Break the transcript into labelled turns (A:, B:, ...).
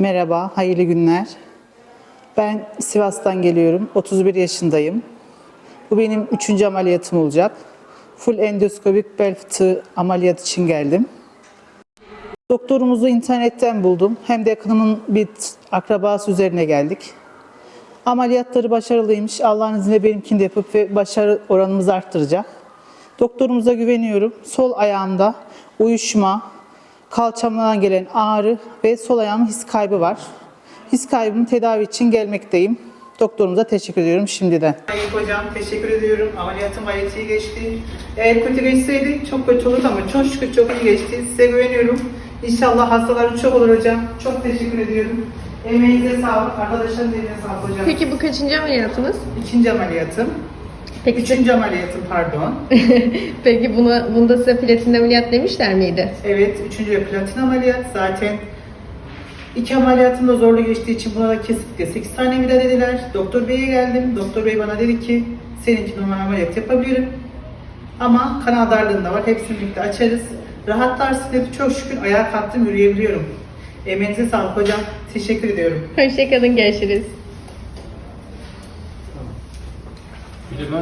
A: Merhaba, hayırlı günler. Ben Sivas'tan geliyorum. 31 yaşındayım. Bu benim üçüncü ameliyatım olacak. Full endoskopik bel fıtığı ameliyat için geldim. Doktorumuzu internetten buldum. Hem de yakınımın bir akrabası üzerine geldik. Ameliyatları başarılıymış. Allah'ın izniyle benimkini de yapıp ve başarı oranımızı arttıracak. Doktorumuza güveniyorum. Sol ayağımda uyuşma, kalçamdan gelen ağrı ve sol ayağımın his kaybı var. His kaybının tedavi için gelmekteyim. Doktorumuza teşekkür ediyorum şimdiden. Sayın hocam teşekkür ediyorum. Ameliyatım gayet iyi geçti. Eğer kötü geçseydi çok kötü olurdu ama çok şükür çok iyi geçti. Size güveniyorum. İnşallah hastalarım çok olur hocam. Çok teşekkür ediyorum. Emeğinize sağlık. Arkadaşlarım eline sağlık hocam.
B: Peki bu kaçıncı ameliyatınız?
A: İkinci ameliyatım.
B: Peki,
A: Üçüncü ameliyatım pardon.
B: Peki buna, bunda size platin ameliyat demişler miydi?
A: Evet, üçüncü platin ameliyat. Zaten iki ameliyatım da zorlu geçtiği için buna da kesinlikle 8 tane vida dediler. Doktor Bey'e geldim. Doktor Bey bana dedi ki seninki normal ameliyat yapabilirim. Ama kanal darlığın da var. Hepsini birlikte açarız. Rahatlarsın dedi. Çok şükür ayağa kalktım, yürüyebiliyorum. Emeğinize sağlık hocam. Teşekkür ediyorum.
B: Hoşçakalın, görüşürüz.
C: Bir de ben